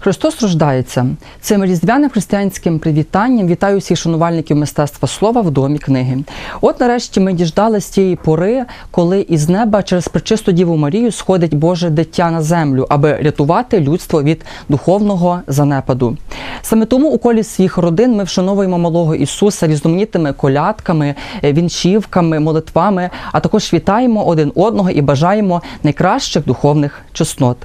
Христос рождається. Цим різдвяним християнським привітанням вітаю всіх шанувальників мистецтва слова в домі книги. От нарешті ми діждали з тієї пори, коли із неба через пречисту Діву Марію сходить Боже дитя на землю, аби рятувати людство від духовного занепаду. Саме тому у колі своїх родин ми вшановуємо малого Ісуса різноманітними колядками, е, вінчівками, молитвами, а також вітаємо один одного і бажаємо найкращих духовних чеснот.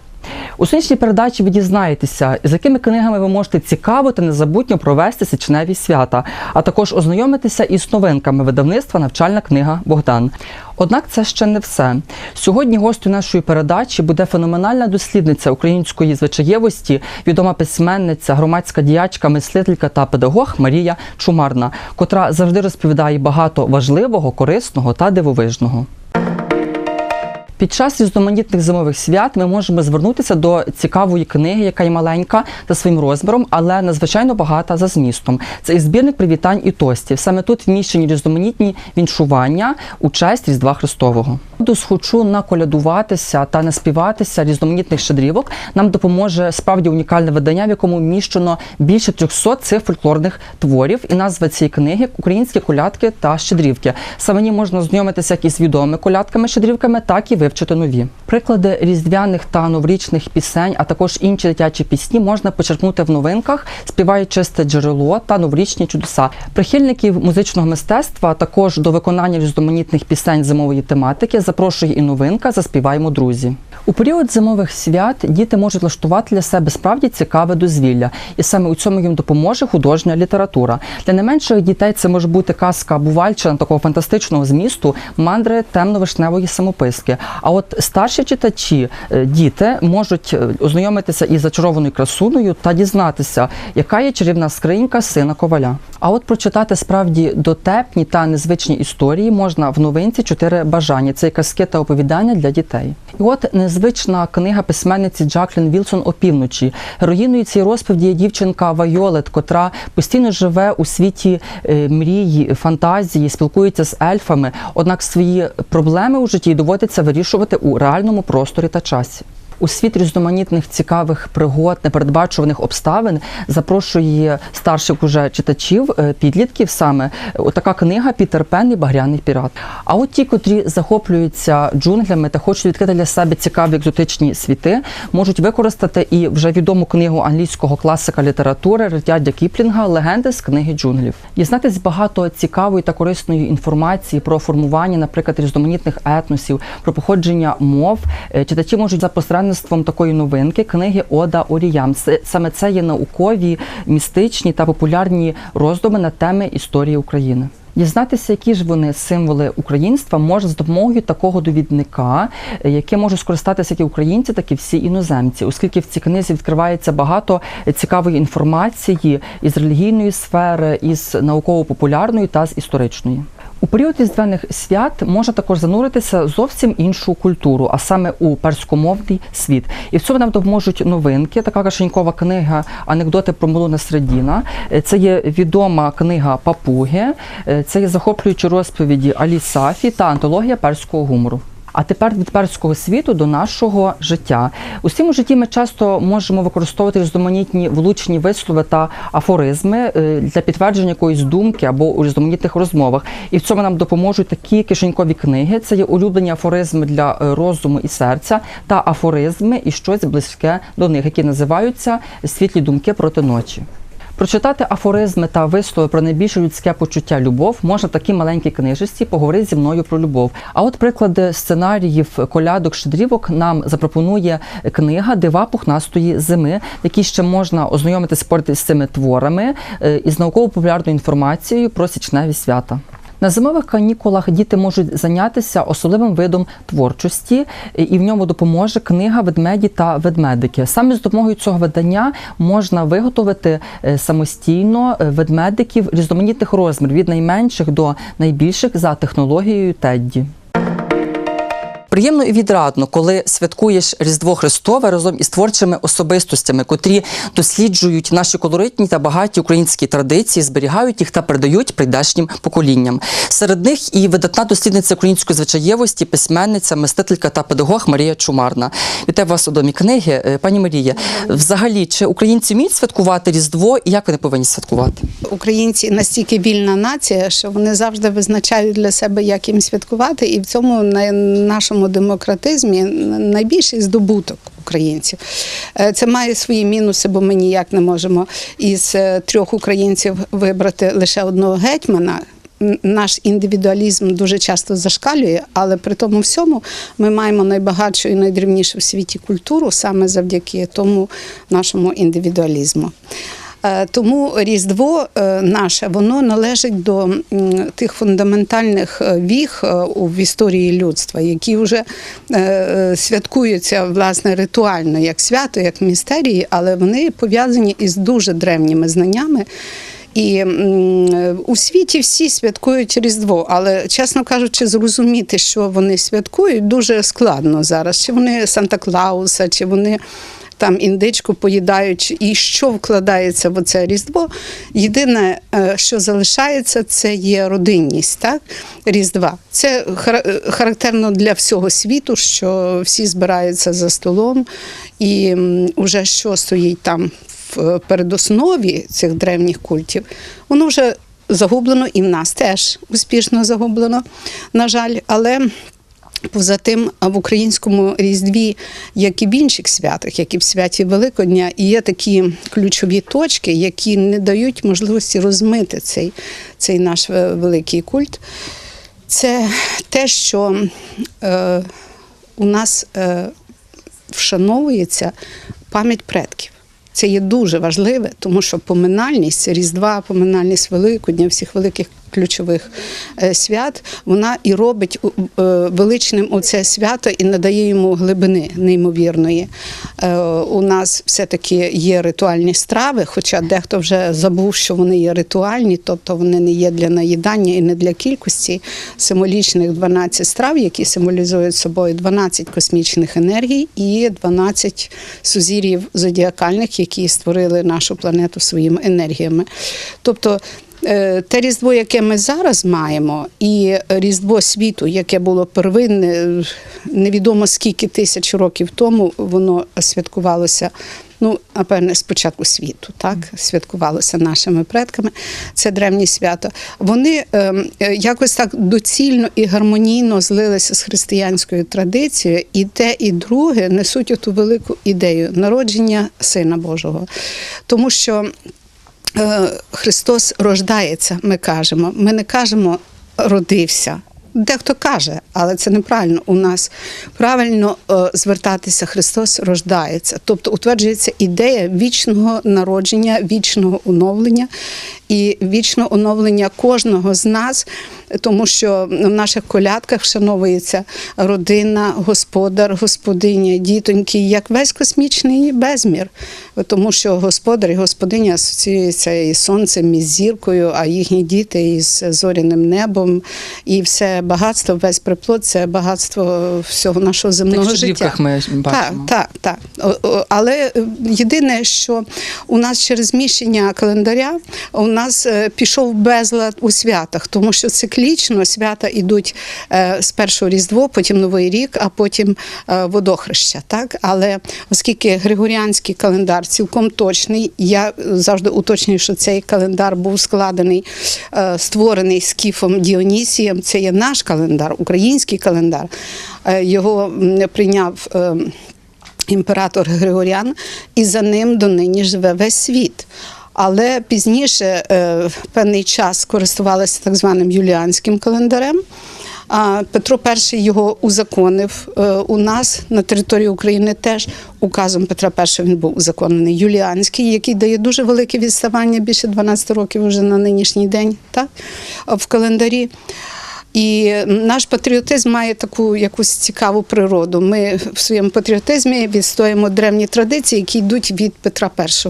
У сьогоднішній передачі ви дізнаєтеся, з якими книгами ви можете цікаво та незабутньо провести січневі свята, а також ознайомитися із новинками видавництва Навчальна книга Богдан. Однак це ще не все. Сьогодні гостю нашої передачі буде феноменальна дослідниця української звичаєвості, відома письменниця, громадська діячка, мислителька та педагог Марія Чумарна, котра завжди розповідає багато важливого, корисного та дивовижного. Під час різноманітних зимових свят ми можемо звернутися до цікавої книги, яка є маленька за своїм розміром, але надзвичайно багата за змістом. Це і збірник привітань і тостів. Саме тут вміщені різноманітні віншування у честь Різдва Христового. Буду схочу наколядуватися та наспіватися різноманітних щедрівок. Нам допоможе справді унікальне видання, в якому вміщено більше 300 цих фольклорних творів. І назва цієї книги Українські колядки та щедрівки. Саме ній можна знайомитися як із відомими колядками, щедрівками, так і вивчити нові. Приклади різдвяних та новорічних пісень, а також інші дитячі пісні можна почерпнути в новинках, співає чисте джерело та новорічні чудеса. Прихильників музичного мистецтва також до виконання різноманітних пісень зимової тематики запрошує і новинка Заспіваємо друзі. У період зимових свят діти можуть влаштувати для себе справді цікаве дозвілля, і саме у цьому їм допоможе художня література. Для найменших дітей це може бути казка бувальчина такого фантастичного змісту, мандри темно-вишневої самописки. А от старші читачі, е, діти, можуть е, ознайомитися із зачарованою красуною та дізнатися, яка є чарівна скринька сина коваля. А от прочитати справді дотепні та незвичні історії можна в новинці чотири бажання. Це казки та оповідання для дітей. І от незвична книга письменниці Джаклін Вілсон опівночі. Героїною цієї розповіді є дівчинка Вайолет, котра постійно живе у світі е, мрії, фантазії, спілкується з ельфами. Однак свої проблеми у житті доводиться вирішувати у реальному просторі та часі. У світ різноманітних цікавих пригод, непередбачуваних обставин запрошує старших уже читачів, е, підлітків саме е, така книга Пітер Пен і Багряний пірат. А от ті, котрі захоплюються джунглями та хочуть відкрити для себе цікаві екзотичні світи, можуть використати і вже відому книгу англійського класика літератури Редядя Кіплінга Легенди з книги джунглів. Дізнатись багато цікавої та корисної інформації про формування, наприклад, різноманітних етносів, про походження мов. Е, Читачі можуть за посередництвом такої новинки книги Ода Оріям. Саме це є наукові, містичні та популярні роздуми на теми історії України. Дізнатися, які ж вони символи українства, можна з допомогою такого довідника, яке можуть скористатися як українці, так і всі іноземці, оскільки в цій книзі відкривається багато цікавої інформації із релігійної сфери, із науково-популярної та з історичної. У період різдвяних свят можна також зануритися зовсім іншу культуру, а саме у перськомовний світ. І в цьому нам допоможуть новинки. Така кашенькова книга Анекдоти про Молуна Середіна. Е, Це є відома книга Папуги, Е, це є захоплюючі розповіді Алі Сафі та антологія перського гумору. А тепер від перського світу до нашого життя. У цьому житті ми часто можемо використовувати різноманітні влучні вислови та афоризми е, для підтвердження якоїсь думки або у різноманітних розмовах. І в цьому нам допоможуть такі кишенькові книги. Це є улюблені афоризми для е, розуму і серця, та афоризми і щось близьке до них, які називаються світлі думки проти ночі. Прочитати афоризми та вислови про найбільше людське почуття любов можна в такій маленькій книжечці поговорити зі мною про любов. А от приклади сценаріїв колядок щедрівок нам запропонує книга Дива пухнастої зими, в якій ще можна ознайомитися з цими творами е, із науково-популярною інформацією про січневі свята. На зимових канікулах діти можуть зайнятися особливим видом творчості, і в ньому допоможе книга Ведмеді та ведмедики. Саме з допомогою цього видання можна виготовити е, самостійно е, ведмедиків різноманітних розмірів від найменших до найбільших за технологією Тедді. Приємно і відрадно, коли святкуєш Різдво Христове разом із творчими особистостями, котрі досліджують наші колоритні та багаті українські традиції, зберігають їх та передають прийдешнім поколінням. Серед них і видатна дослідниця української звичаєвості, письменниця, мистителька та педагог Марія Чумарна. Вітаю вас у домі книги. Е, Пані Марія, взагалі, чи українці вміють святкувати Різдво і як вони повинні святкувати? Українці настільки вільна нація, що вони завжди визначають для себе, як їм святкувати, і в цьому на нашому демократизмі найбільший здобуток. Українців Е, це має свої мінуси, бо ми ніяк не можемо із е, трьох українців вибрати лише одного гетьмана. Наш індивідуалізм дуже часто зашкалює, але при тому всьому ми маємо найбагатшу і найдрівнішу в світі культуру саме завдяки тому нашому індивідуалізму. Е, Тому Різдво е, наше воно належить до тих фундаментальних е, віг в історії людства, які вже святкуються власне ритуально як свято, як містерії, але вони пов'язані із дуже древніми знаннями. І у світі всі святкують Різдво, але, чесно кажучи, зрозуміти, що вони святкують, дуже складно зараз. Чи вони Санта Клауса, чи вони там індичку поїдають, і що вкладається в це Різдво. Єдине, е, що залишається, це є родинність, так? Різдва. Це характерно для всього світу, що всі збираються за столом, і м, уже що стоїть там в передоснові цих древніх культів, воно вже загублено і в нас теж успішно загублено, на жаль. Але поза тим, в українському різдві, як і в інших святах, як і в святі Великодня, є такі ключові точки, які не дають можливості розмити цей, цей наш е, великий культ. Це те, що е, у нас е, вшановується пам'ять предків. Це є дуже важливе, тому що поминальність Різдва, поминальність Великодня, всіх великих ключових е, свят, вона і робить е, величним оце свято і надає йому глибини неймовірної. Е, У нас все-таки є ритуальні страви, хоча дехто вже забув, що вони є ритуальні, тобто вони не є для наїдання і не для кількості символічних 12 страв, які символізують собою 12 космічних енергій і 12 сузір'їв зодіакальних, які створили нашу планету своїми енергіями. Тобто те різдво, яке ми зараз маємо, і різдво світу, яке було первинне, е, невідомо скільки тисяч років тому, воно святкувалося. Ну, напевне, спочатку світу, так святкувалося нашими предками. Це древнє свято. Вони е, е, якось так доцільно і гармонійно злилися з християнською традицією, і те, і друге несуть оту велику ідею народження Сина Божого. Тому що е, Христос рождається, ми кажемо. Ми не кажемо родився. Дехто каже, але це неправильно. У нас правильно е, звертатися Христос рождається, тобто утверджується ідея вічного народження, вічного оновлення і вічного оновлення кожного з нас, тому що в наших колядках вшановується родина, господар, господиня, дітоньки, як весь космічний безмір, тому що господар і господиня асоціюються із сонцем, із зіркою, а їхні діти із зоряним небом, і все багатство, весь приплод це багатство всього нашого земного в життя. ми бачимо. Так, так, так. Але е, єдине, що у нас через зміщення календаря у нас е, пішов безлад у святах, тому що циклічно свята йдуть е, спершу Різдво, потім Новий рік, а потім е, водохреща. Так? Але оскільки Григоріанський календар цілком точний, я завжди уточнюю, що цей календар був складений, створений Скіфом Діонісієм. Це є наш календар, український календар. Його прийняв. імператор Григоріан, і за ним донині живе весь світ. Але пізніше е, певний час користувалися так званим юліанським календарем. Петро І його узаконив е, у нас на території України теж указом Петра І він був узаконений юліанський, який дає дуже велике відставання більше 12 років вже на нинішній день, так в календарі. І наш патріотизм має таку якусь цікаву природу. Ми в своєму патріотизмі відстоїмо древні традиції, які йдуть від Петра І.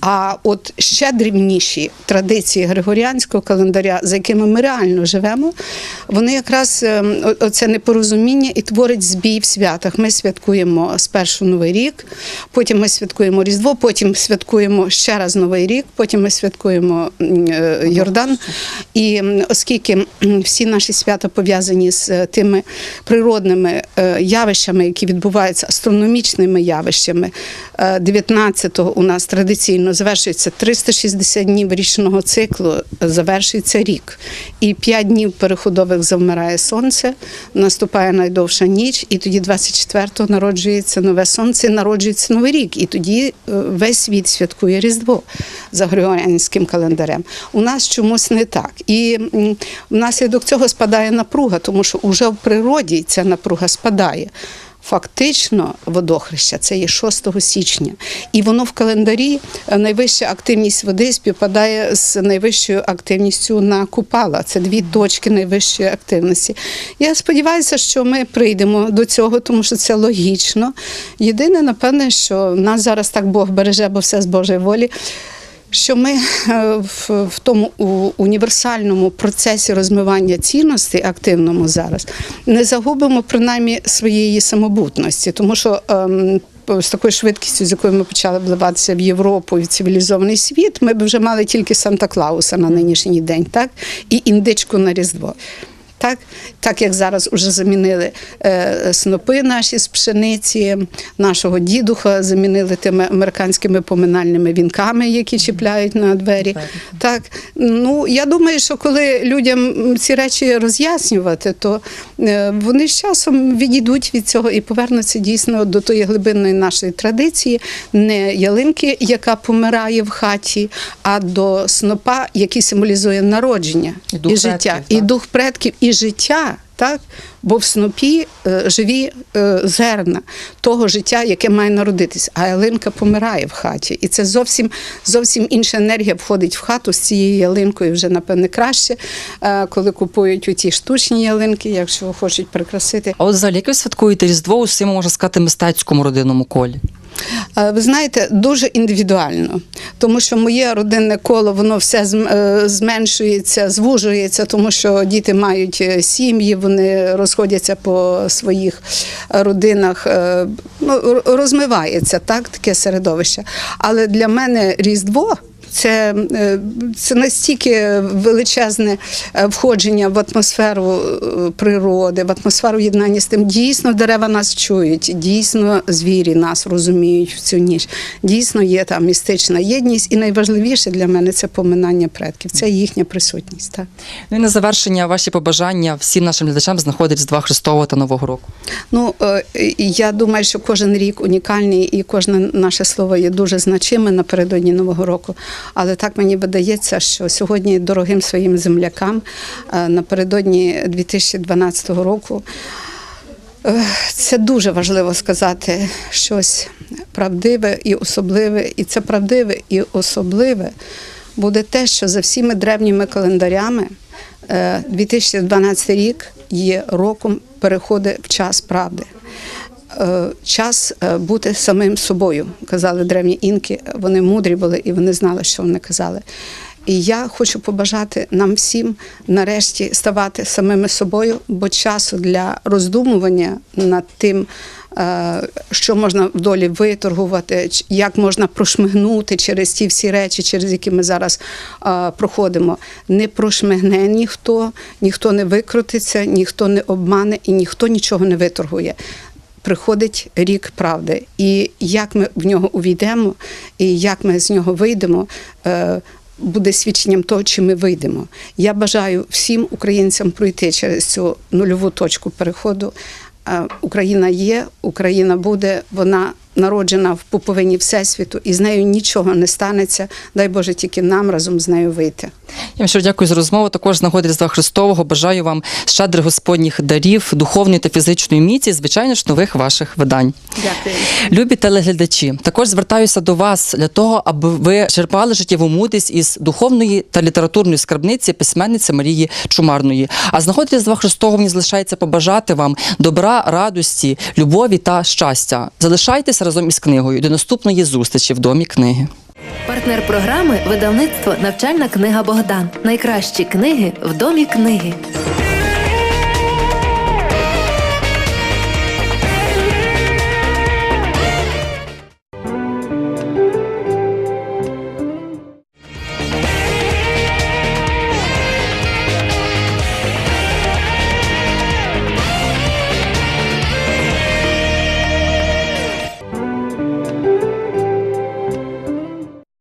А от ще дрібніші традиції григоріанського календаря, за якими ми реально живемо, вони якраз е, оце непорозуміння і творить збій в святах. Ми святкуємо спершу Новий рік, потім ми святкуємо Різдво, потім святкуємо ще раз Новий рік, потім ми святкуємо е, Йордан. І оскільки всі наші свята пов'язані з е, тими природними е, явищами, які відбуваються, астрономічними явищами, е, 19-го у нас традиційно завершується 360 днів річного циклу, е, завершується рік. І 5 днів переходових завмирає сонце, наступає найдовша ніч, і тоді 24-го народжується нове сонце, народжується новий рік. І тоді е, весь світ святкує Різдво за григоріанським календарем. У нас чомусь не так. І внаслідок цього спадає напруга, тому що вже в природі ця напруга спадає. Фактично, водохреща це є 6 січня, і воно в календарі е, найвища активність води співпадає з найвищою активністю на Купала. Це дві точки найвищої активності. Я сподіваюся, що ми прийдемо до цього, тому що це логічно. Єдине, напевне, що нас зараз так Бог береже, бо все з Божої волі що ми е, в, тому універсальному процесі розмивання цінностей активному зараз не загубимо принаймні своєї самобутності, тому що. Ем, з такою швидкістю, з якою ми почали вливатися в Європу і в цивілізований світ, ми б вже мали тільки Санта Клауса на нинішній день, так і індичку на Різдво. Так, так як зараз вже замінили е, снопи наші з пшениці, нашого дідуха замінили тими американськими поминальними вінками, які чіпляють на двері. Так, ну я думаю, що коли людям ці речі роз'яснювати, то е, вони з часом відійдуть від цього і повернуться дійсно до тої глибинної нашої традиції, не ялинки, яка помирає в хаті, а до снопа, який символізує народження І дух і життя, предків, і дух предків, і життя. Так, бо в снопі е, живі е, зерна того життя, яке має народитись, а ялинка помирає в хаті. І це зовсім зовсім інша енергія входить в хату з цією ялинкою. Вже напевне краще, е, коли купують у ті штучні ялинки, якщо хочуть прикрасити. А от взагалі, як ви святкуєте Різдво у своєму, можна сказати, мистецькому родинному колі? Ви знаєте, дуже індивідуально, тому що моє родинне коло воно все зменшується, звужується, тому що діти мають сім'ї, вони розходяться по своїх родинах, е, ну, розмивається так, таке середовище. Але для мене Різдво. Це, е, це настільки величезне е, входження в атмосферу е, природи, в атмосферу єднання з тим. Дійсно, дерева нас чують, дійсно звірі нас розуміють в цю ніч. Дійсно є там містична єдність, і найважливіше для мене це поминання предків, це їхня присутність. Так. Ну і на завершення ваші побажання всім нашим глядачам знаходить Різдва Христового та Нового року. Ну я думаю, що кожен рік унікальний і кожне наше слово є дуже значиме напередодні Нового року. Але так мені видається, що сьогодні дорогим своїм землякам е, напередодні 2012 року. е, Це дуже важливо сказати щось правдиве і особливе, і це правдиве і особливе буде те, що за всіми древніми календарями е, 2012 рік є роком переходу в час правди. Е, Час е, бути самим собою, казали древні інки. Вони мудрі були і вони знали, що вони казали. І я хочу побажати нам всім нарешті ставати самими собою, бо часу для роздумування над тим, е, що можна в долі виторгувати, як можна прошмигнути через ті всі речі, через які ми зараз проходимо. Не прошмигне ніхто, ніхто не викрутиться, ніхто не обмане і ніхто нічого не виторгує приходить рік правди. І як ми в нього увійдемо, і як ми з нього вийдемо. е, Буде свідченням того, чи ми вийдемо. Я бажаю всім українцям пройти через цю нульову точку переходу. Е, Україна є, Україна буде, вона народжена в пуповині Всесвіту, і з нею нічого не станеться. Дай Боже тільки нам разом з нею вийти. Я вам щиро дякую за розмову. Також з нагоди Різдва Христового бажаю вам щедрих господніх дарів, духовної та фізичної міці, звичайно ж, нових ваших видань. Дякую. Любі телеглядачі, також звертаюся до вас для того, аби ви черпали життєву мудрість із духовної та літературної скарбниці письменниці Марії Чумарної. А з нагоди Різдва Христового мені залишається побажати вам добра, радості, любові та щастя. Залишайтеся разом із книгою до наступної зустрічі в домі книги. Партнер програми видавництво Навчальна книга Богдан. Найкращі книги в домі книги.